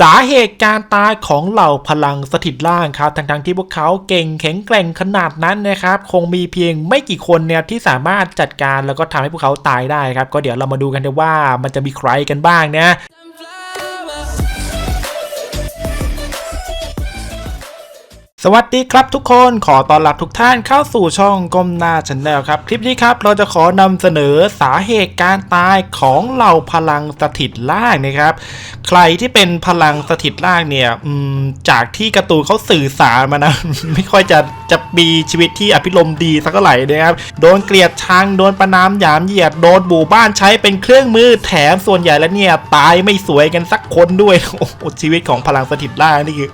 สาเหตุการตายของเหล่าพลังสถิตล่างครับ ทั้งๆที่พวกเขาเก่งแข็งแกร่งขนาดนั้นนะครับ คงมีเพียงไม่กี่คนเนี่ยที่สามารถจัดการแล้วก็ทำให้พวกเขาตายได้ครับ ก็เดี๋ยวเรามาดูกันว่ามันจะมีใครกันบ้างนะ สวัสดีครับทุกคนขอต้อนรับทุกท่านเข้าสู่ช่องก้มหน้าชนแนลครับ คลิปนี้ครับเราจะขอนำเสนอสาเหตุการตายของเหล่าพลังสถิตล่างนะครับ ใครที่เป็นพลังสถิตล่างเนี่ยจากที่การ์ตูนเขาสื่อสารมานะ ไม่ค่อยจะจะมีชีวิตที่อภิรมดีสักเท่าไหร่นะครับโดนเกลียดชังโดนประนามหยามเหยียดโดนบูบ้านใช้เป็นเครื่องมือแถมส่วนใหญ่แล้วเนี่ยตายไม่สวยกันสักคนด้วยโอ้โหชีวิตของพลังสถิตล่างนี่คือ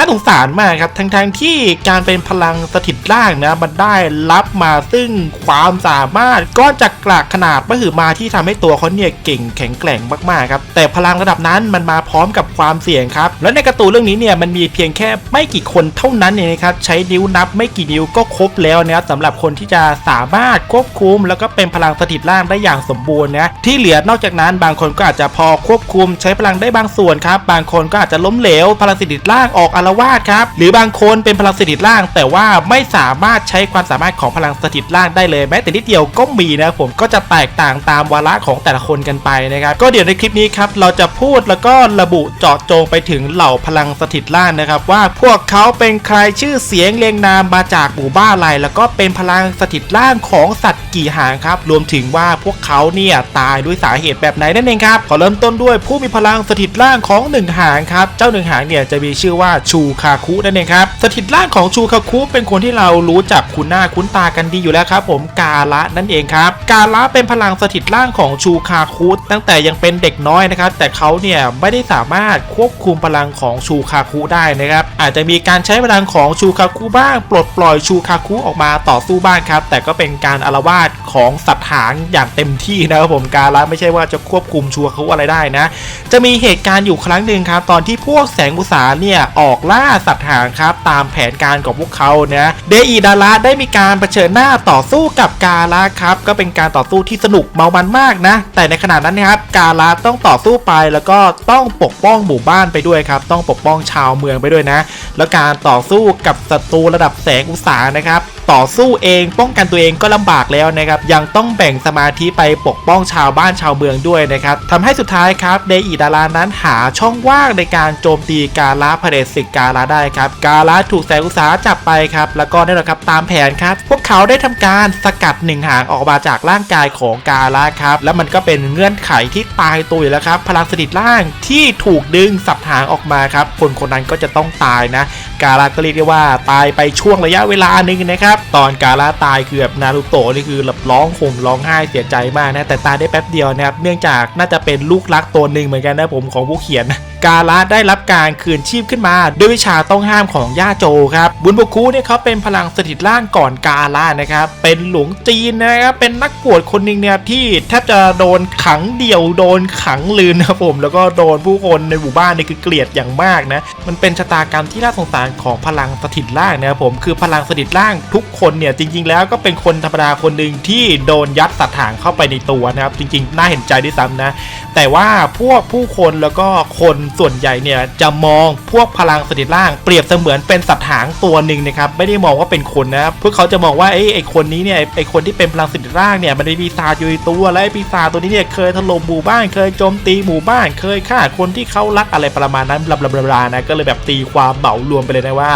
น่าสงสารมากครับ ทั้งๆทที่การเป็นพลังสถิตร่างนะมันได้รับมาซึ่งความสามารถก้อนจักรขนาดมหึมาที่ทำให้ตัวเขาเนี่ยเก่งแข็งแกร่งมากๆครับ แต่พลังระดับนั้นมันมาพร้อมกับความเสี่ยงครับ และในการ์ตูนเรื่องนี้เนี่ยมันมีเพียงแค่ไม่กี่คนเท่านั้นเองนะครับใช้นิ้วนับไม่กี่นิ้วก็ครบแล้วนะครับสำหรับคนที่จะสามารถควบคุม แล้วก็เป็นพลังสถิตร่างได้อย่างสมบูรณ์นะที่เหลือนอกจากนั้นบางคนก็อาจจะพอควบคุม ใช้พลังได้บางส่วนครับบางคนก็อาจจะล้มเหลวพลังสถิตร่างออกอารวาสครับ หรือบางคนเป็นพลังสถิตร่าง แต่ว่าไม่สามารถใช้ความสามารถของพลังสถิตร่างได้เลยแม้แต่นิดเดียวก็มีนะผมก็จะแตกต่างตามวาระของแต่ละคนกันไปนะครับก็เดี๋ยวในคลิปนี้ครับเราจะพูดแล้วก็ระบุเจาะจงไปถึงเหล่าพลังสถิตร่างนะครับ ว่าพวกเขาเป็นใครชื่อเสียงเรียงนามมาจากหมู่บ้านอะไรแล้วก็เป็นพลังสถิตร่างของสัตว์กี่หางครับรวมถึงว่าพวกเขาเนี่ยตายด้วยสาเหตุแบบไหนนั่นเองครับขอเริ่มต้นด้วยผู้มีพลังสถิตร่างของหนึ่งหางครับเจ้าหนึ่งหางเนี่ยจะมีชื่อว่าชููคาคุนั่นเองครับสถิตร่างของชูคาคุเป็นคนที่เรารู้จักคุ้นหน้าคุ้นตากันดีอยู่แล้วครับ ผมกาละนั่นเองครับกาละเป็นพลังสถิตร่างของชูคาคุตั้งแต่ยังเป็นเด็กน้อยนะครับ แต่เขาเนี่ยไม่ได้สามารถควบคุมพลังของชูคาคุได้นะครับ อาจจะมีการใช้พลังของชูคาคุบ้าง ปลดปล่อยชูคาคุออกมาต่อสู้บ้างครับ แต่ก็เป็นการอารวาส ของสัตว์หางอย่างเต็มที่นะครับผมกาละไม่ใช่ว่าจะควบคุมชูคาคุอะไรได้นะ จะมีเหตุการณ์อยู่ครั้งหนึ่งครับ ตอนที่พวกแสงอุตสาเนี่ยออกล่าสัตว์หางครับ ตามแผนการของพวกเขานะเดอีดาระได้มีการเผชิญหน้าต่อสู้กับกาละครับ ก็เป็นการต่อสู้ที่สนุกเมามันมากนะ แต่ในขณะนั้นนะครับกาละต้องต่อสู้ไปแล้วก็ต้องปกป้องหมู่บ้านไปด้วยครับ ต้องปกป้องชาวเมืองไปด้วยนะ แล้วการต่อสู้กับศัตรูระดับแสงอุตสานะครับ ต่อสู้เองป้องกันตัวเองก็ลำบากแล้วนะครับยังต้องแบ่งสมาธิไปปกป้องชาวบ้านชาวเมืองด้วยนะครับทำให้สุดท้ายครับเดอีดารานั้นหาช่องว่างในการโจมตีกาลาพเดสิกกาลาได้ครับกาลาถูกแสงอุตสาหจับไปครับแล้วก็แน่นอนครับตามแผนครับ พวกเขาได้ทำการสกัดหนึ่งหางออกมาจากร่างกายของกาลาครับแล้วมันก็เป็นเงื่อนไขที่ตายตัวอยู่แล้วครับพลังสถิตร่างที่ถูกดึงสับหางออกมาครับคนคนนั้นก็จะต้องตายนะ กาลาก็เรียกได้ว่าตายไปช่วงระยะเวลาหนึ่งนะครับตอนกาลาตายคือแบบนารูโตะนี่คือแบบร้องห่มร้องไห้เสียใจมากนะแต่ตายได้แป๊บเดียวนะครับเนื่องจากน่าจะเป็นลูกรักตัวหนึ่งเหมือนกันนะผมของผู้เขียนกาลาได้รับการคืนชีพขึ้นมา ด้วยวิชาต้องห้ามของย่าโจครับบุญบุคูเนี่ยเขาเป็นพลังสถิตร่างก่อนกาลานะครับเป็นหลวงจีนนะครับเป็นนักบวชคนหนึ่งเนี่ยที่แทบจะโดนขังเดี่ยวโดนขังลืนนะครับผมแล้วก็โดนผู้คนในหมู่บ้านนี่คือเกลียดอย่างมากนะมันเป็นชะตากรรมที่น่าสงสารของพลังสถิตร่างนะครับผมคือพลังสถิตร่างทุกคนเนี่ยจริง ๆ แล้วก็เป็นคนธรรมดาคนหนึ่งที่โดนยัดสัตว์หางเข้าไปในตัวนะครับจริงๆ น่าเห็นใจด้วยซ้ำนะแต่ว่าพวกผู้คนแล้วก็คนส่วนใหญ่เนี่ยจะมองพวกพลังสถิตร่างเปรียบเสมือนเป็นสัตว์หางตัวหนึ่งนะครับไม่ได้มองว่าเป็นคนนะพวกเขาจะมองว่าไอ้ไอ้คนนี้เนี่ยไอ้คนที่เป็นพลังสถิตร่างเนี่ยมันมีปีศาจอยู่ในตัวและไอ้ปีศาจตัวนี้เนี่ยเคยถล่มหมู่บ้านเคยโจมตีหมู่บ้านเคยฆ่าคนที่เขารักอะไรประมาณนั้นบลาบลาบลานะก็เลยแบบตีความเบารวมไปเลยนะว่า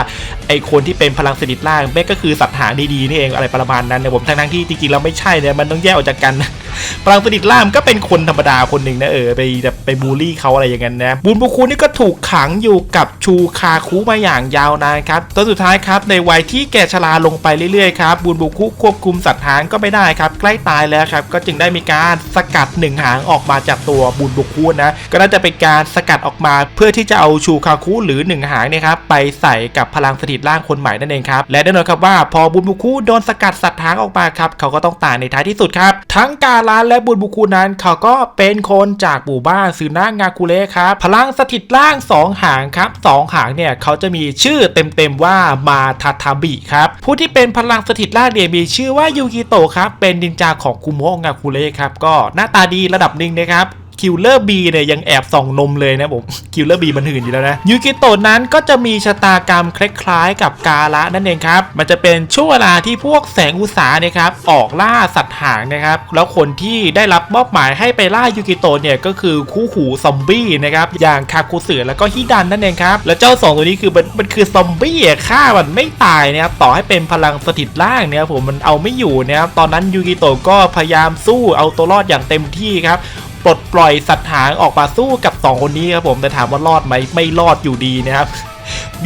ไอ้คนที่เป็นพลังสถิตร่างแม่ก็คือสัตว์หางดีๆนี่เองอะไรประมาณนั้นเนะผมทั้งๆที่จริงๆแล้วไม่ใช่เนี่ยมันต้องแยกออกจากกัน พลังสถิตร่างก็เป็นคนธรรมดาคนหนึ่งนะเออไปแบบไปบูลลี่เขาอะไรอย่างนั้นนะบุญบุคูนี่ก็ถูกขังอยู่กับชูคาคุมาอย่างยาวนานครับจนสุดท้ายครับในวัยที่แก่ชราลงไปเรื่อยๆครับบุญบุคุควบคุมสัตว์หางก็ไม่ได้ครับใกล้ตายแล้วครับก็จึงได้มีการสกัดหนึ่งหางออกมาจากตัวบุญบุคุนะก็น่าจะเป็นการสกัดออกมาเพื่อที่จะเอาชูคาคุหรือหนึ่งหางเนี่ยครับไปใส่กับพลังสถิตร่างคนใหม่นั่นเองครับและแน่นอนครับว่าพอบุญบุคุโดนสกัดสัตว์หางออกมาครับเขาก็ต้องตายในท้ายที่สุดครับทั้งการลานและบุญบุคูนั้น เขาก็เป็นคนจากหมู่บ้านซึนางาคุเละครับพลังสถิตร่างสองหางครับสองหางเนี่ยเขาจะมีชื่อเต็มๆว่ามาทาทาบิครับผู้ที่เป็นพลังสถิตร่างเนี่ยมีชื่อว่ายูกิโตะครับเป็นนินจาของคุโมะงาคุเละครับก็หน้าตาดีระดับหนึ่งนะครับ คิลเลอร์บีเนี่ยยังแอบส่องนมเลยนะผมคิลเลอร์บีมันหื่นอยู่แล้วนะยูกิโตะนั้นก็จะมีชะตากรรมคล้ายๆ กับกาละนั่นเองครับ มันจะเป็นช่วงเวลาที่พวกแสงอุตสาเนี่ยครับออกล่าสัตว์หางนะครับ แล้วคนที่ได้รับมอบหมายให้ไปล่ายูกิโตะเนี่ยก็คือคู่หูซอมบี้นะครับอย่างคาคุสึแล้วก็ฮิดันนั่นเองครับแล้วเจ้าสองตัวนี้คือมันมันคือซอมบี้ฆ่ามันไม่ตายนะครับต่อให้เป็นพลังสถิตล่างเนี่ยผมมันเอาไม่อยู่นะครับตอนนั้นยูกิโตะก็พยายามสู้เอาตัวรอดอย่างเต็มที่ครับ ปลดปล่อยสัตว์หางออกมาสู้กับ 2 คนนี้ครับผมแต่ถามว่ารอดไหมไม่รอดอยู่ดีนะครับ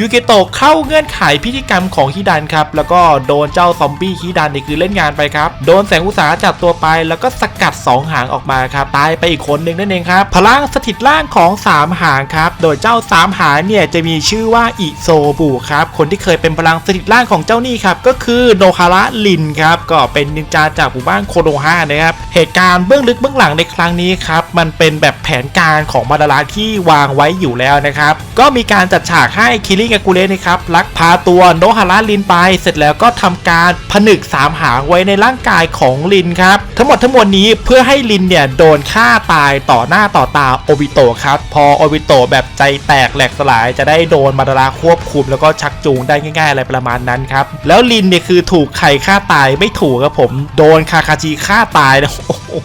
ยูกิโตะเข้าเงื่อนไขพิธีกรรมของฮิดันครับ แล้วก็โดนเจ้าซอมบี้ฮิดันนี่คือเล่นงานไปครับ โดนแสงอุตสาจับตัวไป แล้วก็สกัด 2 หางออกมาครับ ตายไปอีกคนหนึ่งนั่นเองครับ พลังสถิตล่างของ 3 หางครับ โดยเจ้า 3 หางเนี่ยจะมีชื่อว่าอิโซบุครับ คนที่เคยเป็นพลังสถิตล่างของเจ้านี่ครับ ก็คือโนคาระลินครับ ก็เป็นนินจาจากหมู่บ้านโคโนฮะนะครับ เหตุการณ์เบื้องลึกเบื้องหลังในครั้งนี้ครับ มันเป็นแบบแผนการของมาดาราที่วางไว้อยู่แล้วนะครับ ก็มีการจัดฉากให้คิริงากุเรนะครับลักพาตัวโนฮาระลินไป เสร็จแล้วก็ทำการผนึกสามหางไว้ในร่างกายของลินครับ ทั้งหมดทั้งมวลนี้เพื่อให้ลินเนี่ยโดนฆ่าตายต่อหน้าต่อตาโอบิโตครับ พอโอบิโตแบบใจแตกแหลกสลายจะได้โดนมาดาราควบคุม แล้วก็ชักจูงได้ง่าย ๆ อะไรประมาณนั้นครับ แล้วลินเนี่ยคือถูกใครฆ่าตายไม่ถูกครับผม โดนคาคาจิฆ่าตายนะโอ้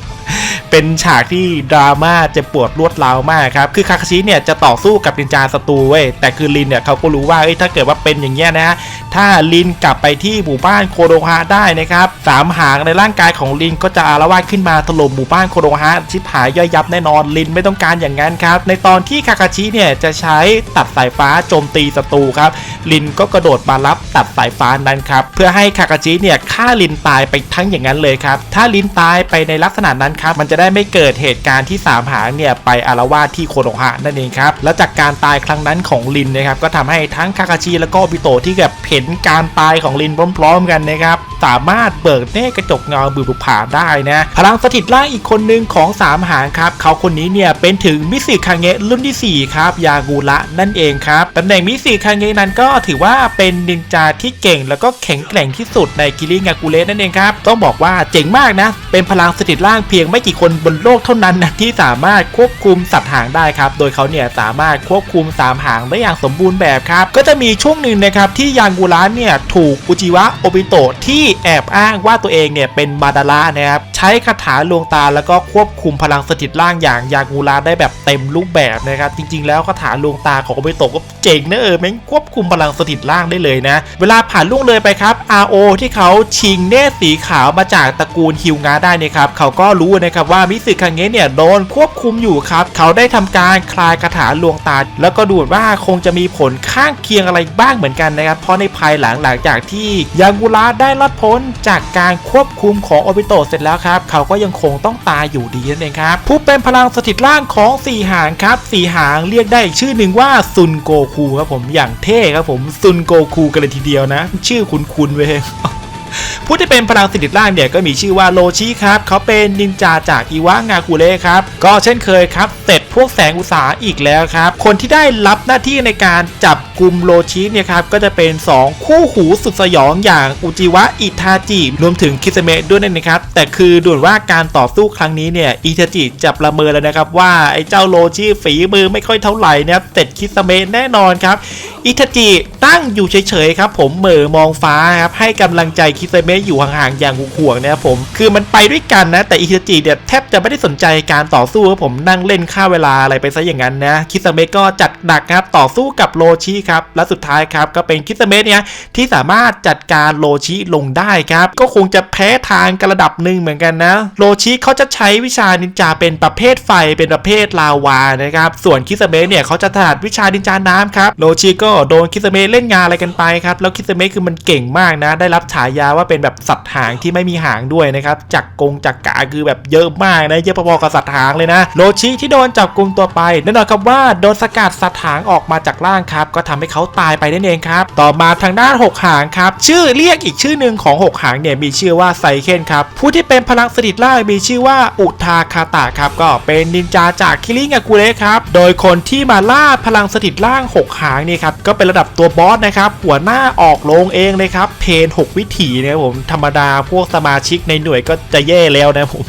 เป็นฉากที่ดราม่าเจะปวดรวดร้าวมากครับ คือคาคาชิเนี่ยจะต่อสู้กับนินจาศัตรูเว้ย แต่คือลินเนี่ยเขาก็รู้ว่าเอ้ยถ้าเกิดว่าเป็นอย่างเงี้ยนะ ถ้าลินกลับไปที่หมู่บ้านโคโดฮะได้นะครับสามหางในร่างกายของลินก็จะอารวาสขึ้นมาถล่มหมู่บ้านโคโดฮะชิบหายย่อยยับแน่นอนลินไม่ต้องการอย่างนั้นครับ ในตอนที่คาคาชิเนี่ยจะใช้ตัดสายฟ้าโจมตีศัตรูครับ ลินก็กระโดดมารับตัดสายฟ้านั้นครับเพื่อให้คาคาชิเนี่ยฆ่าลินตายไปทั้งอย่างนั้นเลยครับ ถ้าลินตายไปในลักษณะนั้นครับมันจะได้ไม่เกิดเหตุการณ์ที่สามหางเนี่ยไปอารวาสที่โคโนฮะนั่นเองครับและจากการตายครั้งนั้นของลินนะครับก็ทำให้ทั้งคาคาชิแล้วก็บิโตะที่แบบเห็นการตายของลินพร้อมๆกันนะครับสามารถเบิกเน่กระจกเงาบืบุผาได้นะพลังสถิตล่างอีกคนหนึ่งของสามหางครับเขาคนนี้เนี่ยเป็นถึงมิสึคางเงะรุ่นที่ 4 ครับ ยากูระนั่นเองครับตำแหน่งมิสึคางเงะนั้นก็ถือว่าเป็นนินจาที่เก่งแล้วก็แข็งแกร่งที่สุดในกิริงากุเรนั่นเองครับต้องบอกว่าเจ๋งมากนะเป็นพลังสถิตล่างเพียงไม่กี่คนบนโลกเท่านั้นนะที่สามารถควบคุมสัตว์หางได้ครับ โดยเขาเนี่ยสามารถควบคุมสามหางได้อย่างสมบูรณ์แบบครับ ก็จะมีช่วงหนึ่งนะครับที่ยางกูระเนี่ยถูกอุจิวะโอบิโตะที่แอบอ้างว่าตัวเองเนี่ยเป็นมาดาระนะครับใช้คาถาลวงตาแล้วก็ควบคุมพลังสถิตล่างอย่างยางกูระได้แบบเต็มรูปแบบนะครับ จริง ๆ แล้วคาถาลวงตาของโอบิโตะก็เจ๋งนะเออแม่งควบคุมพลังสถิตล่างได้เลยนะ เวลาผ่านล่วงเลยไปครับ RO ที่เขาชิงเนตสีขาวมาจากตระกูลฮิวงาได้นะครับเขาก็รู้นะครับว่ามิสึคังเงะเนี่ยโดนควบคุมอยู่ครับ เขาได้ทำการคลายคาถาลวงตา แล้วก็ดูว่าคงจะมีผลข้างเคียงอะไรบ้างเหมือนกันนะครับ เพราะในภายหลังหลังจากที่ยากุระได้รอดพ้นจากการควบคุมของโอบิโตเสร็จแล้วครับ เขาก็ยังคงต้องตายอยู่ดีนั่นเองครับ ผู้เป็นพลังสถิตล่างของสี่หางครับสี่หางเรียกได้อีกชื่อหนึ่งว่าซุนโกคูครับผมอย่างเท่ครับผมซุนโกคูกันเลยทีเดียวนะ ชื่อคุ้นๆเว้ย ผู้ที่เป็นพลังสถิตล่างเนี่ยก็มีชื่อว่าโลชิครับเขาเป็นนินจาจากอิวะงาคุเระครับก็เช่นเคยครับเสร็จพวกแสงอุตสาหอีกแล้วครับ คนที่ได้รับหน้าที่ในการจับ กลุ่มโลชิเนี่ยครับก็จะเป็น 2 คู่หูสุดสยองอย่างอุจิวะอิทาจิรวมถึงคิสเมะด้วยนะครับแต่คือดูเหมือนว่าการต่อสู้ครั้งนี้เนี่ยอิทาจิจะประเมินแล้วนะครับว่าไอ้เจ้าโลชิฝีมือไม่ค่อยเท่าไหร่นะครับเสร็จคิสเมะแน่นอนครับอิทาจิตั้งอยู่เฉยๆครับผมเหม่อมองฟ้าครับให้กำลังใจคิสเมะอยู่ห่างๆอย่างห่วงๆนะครับผมคือมันไปด้วยกันนะแต่อิทาจิเนี่ยแทบจะไม่ได้สนใจการต่อสู้ครับผมนั่งเล่นฆ่าเวลาอะไรไปซะอย่างนั้นนะคิสเมะก็จัดหนักครับต่อสู้กับโลชิครับและสุดท้ายครับก็เป็นคิสเมสเนี่ยที่สามารถจัดการโลชิลงได้ครับ ก็คงจะ พ้ทางกระดับหนึ่งเหมือนกันนะโลชิเขาจะใช้วิชานินจาเป็นประเภทไฟเป็นประเภทลาวานะครับ ส่วนคิสเมะเนี่ยเขาจะถนัดวิชานินจาน้ำครับโลชิก็โดนคิสเมะเล่นงานอะไรกันไปครับ แล้วคิสเมะคือมันเก่งมากนะ ได้รับฉายาว่าเป็นแบบสัตว์หางที่ไม่มีหางด้วยนะครับจักกงจักกาคือแบบเยอะมากนะ เยอะพอๆกับสัตว์หางเลยนะโลชิที่โดนจับกลุ่มตัวไปแน่นอนครับว่าโดนสกัดสัตว์หางออกมาจากร่างครับ ก็ทำให้เขาตายไปนั่นเองครับ ต่อมาทางด้านหกหางครับ ชื่อเรียกอีกชื่อหนึ่งของหกหางเนี่ยมีชื่อว่าไซเคนครับผู้ที่เป็นพลังสถิตล่ามีชื่อว่าอุทาคาตะครับก็เป็นนินจาจากคิริงากุเระครับโดยคนที่มาล่าพลังสถิตล่างหกหางนี่ครับก็เป็นระดับตัวบอสนะครับหัวหน้าออกโรงเองเลยครับเพนหกวิถีนะครับผมธรรมดาพวกสมาชิกในหน่วยก็จะแย่แล้วนะผม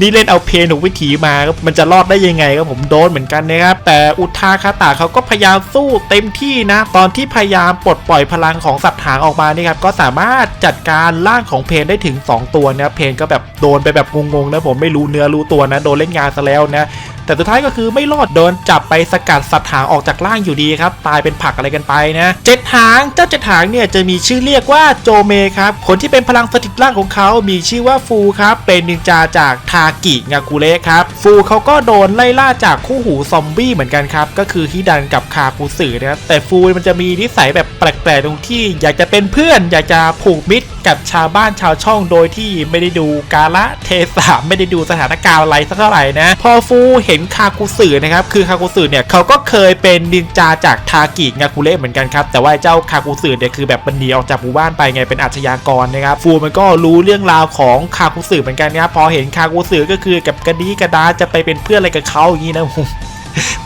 นี่เล่นเอาเพนถูกวิถีมาครับมันจะรอดได้ยังไงครับผมโดนเหมือนกันนะครับแต่อุทาคาตาเขาก็พยายามสู้เต็มที่นะ ตอนที่พยายามปลดปล่อยพลังของสัตว์หางออกมานี่ครับก็สามารถจัดการร่างของเพนได้ถึง 2 ตัวนะเพนก็แบบโดนไปแบบงงๆนะผมไม่รู้เนื้อรู้ตัวนะโดนเล่นงานซะแล้วนะแต่สุดท้ายก็คือไม่รอดโดนจับไปสกัดสัตว์หางออกจากร่างอยู่ดีครับ ตายเป็นผักอะไรกันไปนะ เจ หางเจ้าเจ็ดหางเนี่ยจะมีชื่อเรียกว่าโจเมครับคนที่เป็นพลังสถิตร่างของเขามีชื่อว่าฟูครับเป็นนินจาจากทากิงากุเระครับฟูเขาก็โดนไล่ล่าจากคู่หูซอมบี้เหมือนกันครับก็คือฮิดันกับคาคุสึนะครับแต่ฟูมันจะมีนิสัยแบบแปลกๆตรงที่ อยากจะเป็นเพื่อน อยากจะผูกมิตรกับชาวบ้านชาวช่องโดยที่ไม่ได้ดูกาละเทศะไม่ได้ดูสถานการณ์อะไรสักเท่าไหร่นะพอฟูเห็นคาคุสึนะครับคือคาคุสึเนี่ยเขาก็เคยเป็นนินจาจากทากิงาคุเระเหมือนกันครับแต่ว่าเจ้าคาคุสึเนี่ยคือแบบมันหนีออกจากหมู่บ้านไปไงเป็นอาชญากรนะครับฟูมันก็รู้เรื่องราวของคาคุสึเหมือนกันนะครับพอเห็นคาคุสึก็คือกับกระดีกระดาจะไปเป็นเพื่อนอะไรกับเขาอย่างนี้นะผม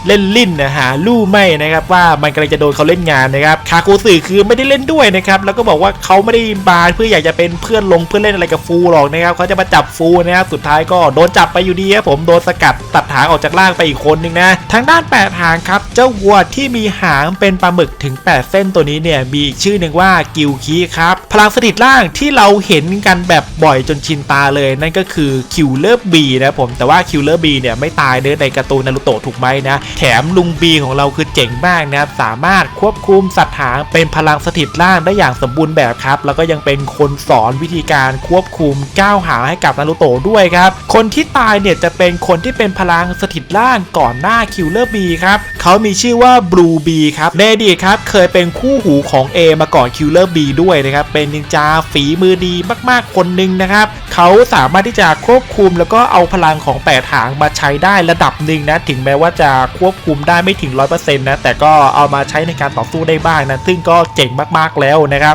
เล่นลิ้นนะฮะลู่ไม่นะครับว่ามันกำลังจะโดนเขาเล่นงานนะครับคาคูสึคือไม่ได้เล่นด้วยนะครับแล้วก็บอกว่าเขาไม่ได้มาเพื่ออยากจะเป็นเพื่อนลงเพื่อนเล่นอะไรกับฟูหรอกนะครับเขาจะมาจับฟูนะครับสุดท้ายก็โดนจับไปอยู่ดีครับผมโดนสกัดตัดหางออกจากล่างไปอีกคนนึงนะทางด้านแปดหางครับเจ้าวัวที่มีหางเป็นปลาหมึกถึง 8 เส้นตัวนี้เนี่ยมีอีกชื่อหนึ่งว่ากิวคีครับพลังสถิตล่างที่เราเห็นกันแบบบ่อยจนชินตาเลยนั่นก็คือคิวเลอร์บีนะครับผมแต่ว่าคิวเลอร์บีเนี่ยไม่ตายเนื้อในการ์ตูนนารูโตะถูกไหมนะ แถมลุงบีของเราคือเจ๋งมากนะครับ สามารถควบคุมสัตว์หางเป็นพลังสถิตล่างได้อย่างสมบูรณ์แบบครับ แล้วก็ยังเป็นคนสอนวิธีการควบคุมก้าวหางให้กับนารูโตะด้วยครับ คนที่ตายเนี่ยจะเป็นคนที่เป็นพลังสถิตล่างก่อนหน้าคิวเลอร์บีครับเขามีชื่อว่าบลูบีครับในอดีตครับเคยเป็นคู่หูของ A มาก่อนคิวเลอร์บีด้วยนะครับ เป็นนินจาฝีมือดีมากๆคนหนึ่งนะครับเขาสามารถที่จะควบคุมแล้วก็เอาพลังของแปดหางมาใช้ได้ระดับหนึ่งนะ ถึงแม้ว่าจะควบคุมได้ไม่ถึง 100%นะแต่ก็เอามาใช้ในการต่อสู้ได้บ้างนะซึ่งก็เจ๋งมากๆแล้วนะครับ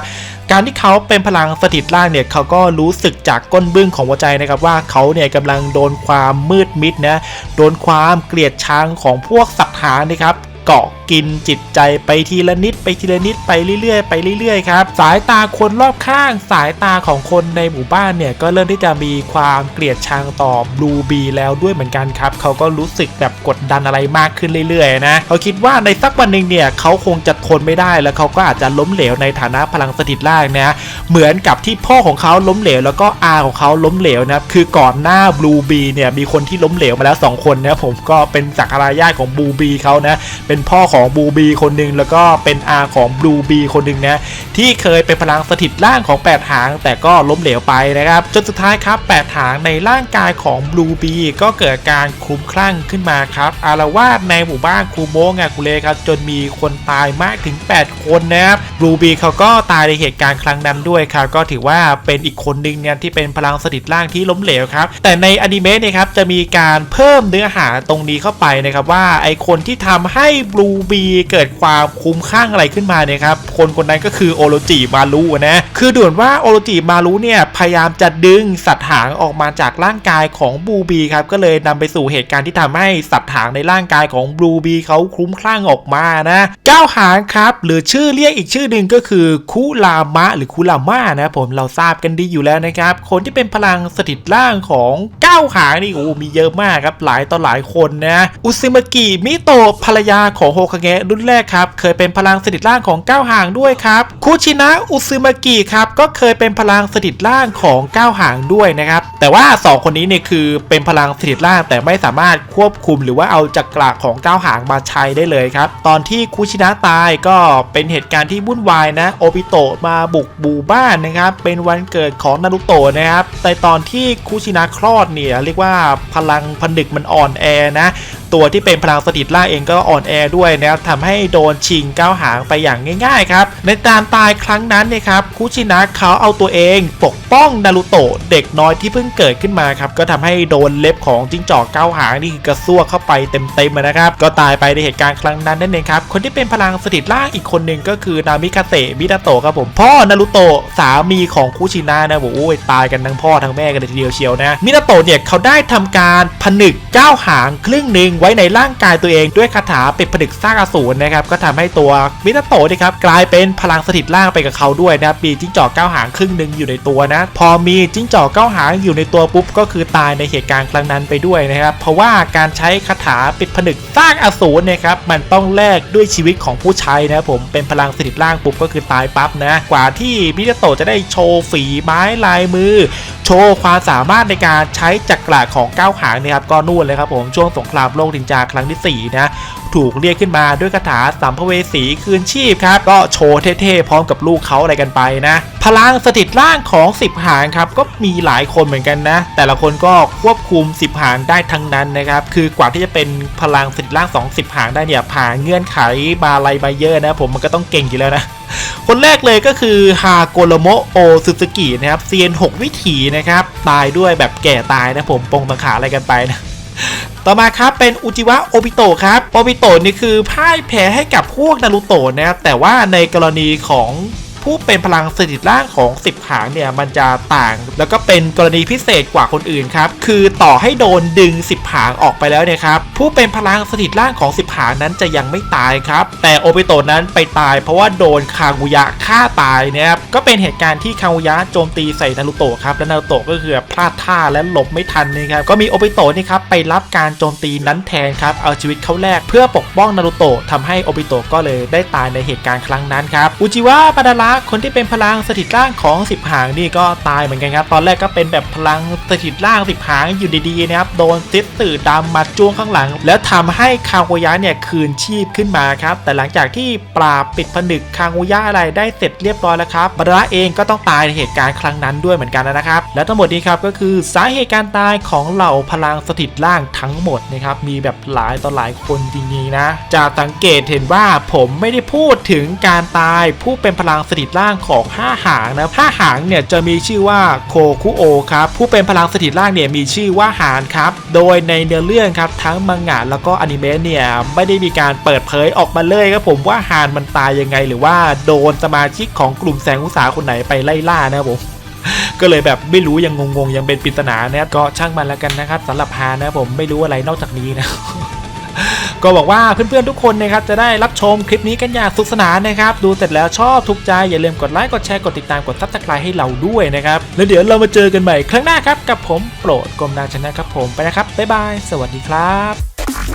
การที่เขาเป็นพลังสถิตล่างเนี่ยเขาก็รู้สึกจากก้นบึ้งของหัวใจนะครับว่าเขาเนี่ยกำลังโดนความมืดมิดนะโดนความเกลียดชังของพวกสัตว์หานะครับ เกาะกินจิตใจไปทีละนิดไปทีละนิดไปเรื่อยๆไปเรื่อยๆครับสายตาคนรอบข้าง สายตาของคนในหมู่บ้านเนี่ยก็เริ่มที่จะมีความเกลียดชังต่อบลูบีแล้วด้วยเหมือนกันครับเขาก็รู้สึกแบบกดดันอะไรมากขึ้นเรื่อยๆนะเขาคิดว่าในสักวันหนึ่งเนี่ยเขาคงจะทนไม่ได้แล้วเขาก็อาจจะล้มเหลวในฐานะพลังสถิตล่างนะ เหมือนกับที่พ่อของเขาล้มเหลว แล้วก็อาของเขาล้มเหลวนะครับคือก่อนหน้าบลูบีเนี่ยมีคนที่ล้มเหลวมาแล้วสองคนนะผมก็เป็นสักการะญาติของบลูบีเขานะเป็นพ่อของบลูบีคนหนึ่งแล้วก็เป็นอาของบลูบีคนหนึ่งนะที่เคยเป็นพลังสถิตร่างของ 8 หาง แต่ก็ล้มเหลวไปนะครับจนสุดท้ายครับ 8 หางในร่างกายของบลูบีก็เกิดการคลุ้มคลั่งขึ้นมาครับอารวาสในหมู่บ้านคูโมงากุเลครับจนมีคนตายมากถึง 8 คนนะครับบลูบีเขาก็ตายในเหตุการณ์ครั้งนั้นด้วยครับก็ถือว่าเป็นอีกคนหนึ่งเนี่ยที่เป็นพลังสถิตร่างที่ล้มเหลวครับแต่ในอนิเมะเนี่ยครับจะมีการเพิ่มเนื้อหาตรงนี้เข้าไปนะครับว่าไอคนที่ทำให้บลูบีเกิดความคุ้มข้างอะไรขึ้นมาเนี่ยครับคนคนนั้นก็คือโอโรจิมารุนะคือด่วนว่าโอโรจิมารุเนี่ยพยายามจะดึงสัตว์หางออกมาจากร่างกายของบลูบีครับก็เลยนำไปสู่เหตุการณ์ที่ทำให้สัตว์หางในร่างกายของบลูบีเขาคลุ้มคลั่งออกมานะเก้าหางครับ หรือชื่อเรียกอีกชื่อหนึ่งก็คือคุลามะหรือคุลามมานะผมเราทราบกันดีอยู่แล้วนะครับ คนที่เป็นพลังสถิตร่างของเก้าหางนี่โอ้มีเยอะมากครับหลายต่อหลายคนนะอุซึมากิมิโตะภรรยาของโฮคาเงะรุ่นแรกครับ เคยเป็นพลังสถิตร่างของเก้าหางด้วยครับคุชินะอุซึมากิครับก็เคยเป็นพลังสถิตร่างของเก้าหางด้วยนะครับแต่ว่าสองคนนี้เนี่ยคือเป็นพลังสถิตร่างแต่ไม่สามารถควบคุมหรือว่าเอาจักระของเก้าหางมาใช้ได้เลยครับตอนที่คุชินะตายก็เป็นเหตุการณ์ที่วุ่นวายนะโอบิโตะมาบุกบูบ้านนะครับ เป็นวันเกิดของนารุโตะนะครับ แต่ตอนที่คุชินะคลอดเนี่ยเรียกว่าพลังผนึกมันอ่อนแอนะตัวที่เป็นพลังสถิตล่าเองก็อ่อนแอด้วยนะครับทำให้โดนชิงก้าวหางไปอย่างง่าย ๆ ครับ ในการตายครั้งนั้นเนี่ยครับคุชินะเขาเอาตัวเองปกป้องนารูโตะเด็กน้อยที่เพิ่งเกิดขึ้นมาครับก็ทำให้โดนเล็บของจิ้งจอกก้าวหางนี่คือกระซวกเข้าไปเต็มๆนะครับก็ตายไปในเหตุการณ์ครั้งนั้นนั่นเองครับคนที่เป็นพลังสถิตล่าอีกคนหนึ่งก็คือนามิคาเตะมินาโตะครับผมพ่อนารูโตะสามีของคุชินะนะโอ้ยตายกันทั้งพ่อทั้งแม่กันเลยทีเดียวเชียวนะมินาโตะเนี่ยเขาได้ทำการผนึกก้าวหางครึ่งหนึ่งไว้ในร่างกายตัวเองด้วยคาถาปิดผนึกสร้างอสูรนะครับก็ทำให้ตัวมินาโตะนะครับกลายเป็นพลังสถิตร่างไปกับเขาด้วยนะครับมีจิ้งจอกเก้าหางครึ่งหนึ่งอยู่ในตัวนะ พอมีจิ้งจอกเก้าหางอยู่ในตัวปุ๊บก็คือตายในเหตุการณ์ครั้งนั้นไปด้วยนะครับเพราะว่าการใช้คาถาปิดผนึกสร้างอสูรนะครับมันต้องแลกด้วยชีวิตของผู้ใช้นะผมเป็นพลังสถิตร่างปุ๊บก็คือตายปั๊บนะกว่าที่มินาโตะจะได้โชว์ฝีไม้ลายมือ โชว์ความสามารถในการใช้จักระของก้าวหางนะครับก็นู่นเลยครับผมช่วงสงครามโลกดินจาครั้งที่4นะ ถูกเรียกขึ้นมาด้วยคาถาสัมภเวสีคืนชีพครับก็โชว์เท่ๆพร้อมกับลูกเขาอะไรกันไปนะ พลังสถิตร่างของ 10 หางครับก็มีหลายคนเหมือนกันนะ แต่ละคนก็ควบคุม 10 หางได้ทั้งนั้นนะครับคือกว่าที่จะเป็นพลังสถิตร่าง2 10หางได้เนี่ยผ่านเงื่อนไขบาไลบาเยอร์นะ ผมมันก็ต้องเก่งอยู่แล้วนะคนแรกเลยก็คือฮาโกโลโมโอซูซูกินะครับเซียน 6 วิถีนะครับ ตายด้วยแบบแก่ตายนะผมปงตังขาอะไรกันไปนะ ต่อมาครับเป็นอุจิวะโอบิโตครับโอบิโตนี่คือพ่ายแพ้ให้กับพวกนารูโตะนะครับแต่ว่าในกรณีของ ผู้เป็นพลังสถิตร่างของ 10 หางเนี่ยมันจะต่าง แล้วก็เป็นกรณีพิเศษกว่าคนอื่นครับคือต่อให้โดนดึง 10 หางออกไปแล้วเนี่ยครับผู้เป็นพลังสถิตร่างของ 10 หางนั้นจะยังไม่ตายครับแต่โอบิโตนั้นไปตาย เพราะว่าโดนคากุยะฆ่าตายนะครับก็เป็นเหตุการณ์ที่คากุยะโจมตีใส่นารูโตะครับและนารูโตะก็คือพลาดท่าและหลบไม่ทันนะครับก็มีโอบิโตะนี่ครับไปรับการโจมตีนั้นแทนครับเอาชีวิตเขาแลกเพื่อปกป้องนารูโตะทำให้โอบิโตะก็เลยได้ตายในเหตุการณ์ครั้งนั้นครับอุจิวะปาดาระคนที่เป็นพลังสถิตร่างของ 10 หางนี่ก็ตายเหมือนกันครับ ตอนแรกก็เป็นแบบพลังสถิตร่าง 10 หางอยู่ดีๆนะครับ โดนซิสตื่อดำมาจ้วงข้างหลัง แล้วทำให้คางโกยะเนี่ยคืนชีพขึ้นมาครับ แต่หลังจากที่ปราบปิดผนึกคางโกยะอะไรได้เสร็จเรียบร้อยแล้วครับบาดาระเองก็ต้องตายในเหตุการณ์ครั้งนั้นด้วยเหมือนกันนะครับ และทั้งหมดนี้ครับก็คือสาเหตุการตายของเหล่าพลังสถิตร่างทั้งหมดนะครับมีแบบหลายต่อหลายคนจริงๆนะจะสังเกตเห็นว่าผมไม่ได้พูดถึงการตายผู้เป็นพลังสถิตร่างของ 5 หางนะห้าหางเนี่ยจะมีชื่อว่าโคคุโอครับผู้เป็นพลังสถิตร่างเนี่ยมีชื่อว่าหานครับโดยในเนื้อเรื่องครับทั้งมังงะแล้วก็อนิเมะเนี่ยไม่ได้มีการเปิดเผยออกมาเลยครับผมว่าหานมันตายยังไง หรือว่าโดนสมาชิกของกลุ่มแสงอุตสาคนไหนไปไล่ล่านะครับผมก็เลยแบบไม่รู้ยังงงๆยังเป็นปริศนานะครับก็ช่างมันแล้วกันนะครับสำหรับฮานะผมไม่รู้อะไรนอกจากนี้นะ ก็บอกว่าเพื่อนๆทุกคนนะครับจะได้รับชมคลิปนี้กันอย่างสนุกสนานนะครับ ดูเสร็จแล้วชอบถูกใจอย่าลืมกดไลค์กดแชร์กดติดตามกดซับสไครต์ให้เราด้วยนะครับ แล้วเดี๋ยวเรามาเจอกันใหม่ครั้งหน้าครับ กับผมโปรดกรมนาชนะครับผมไปนะครับบ๊ายบาย สวัสดีครับ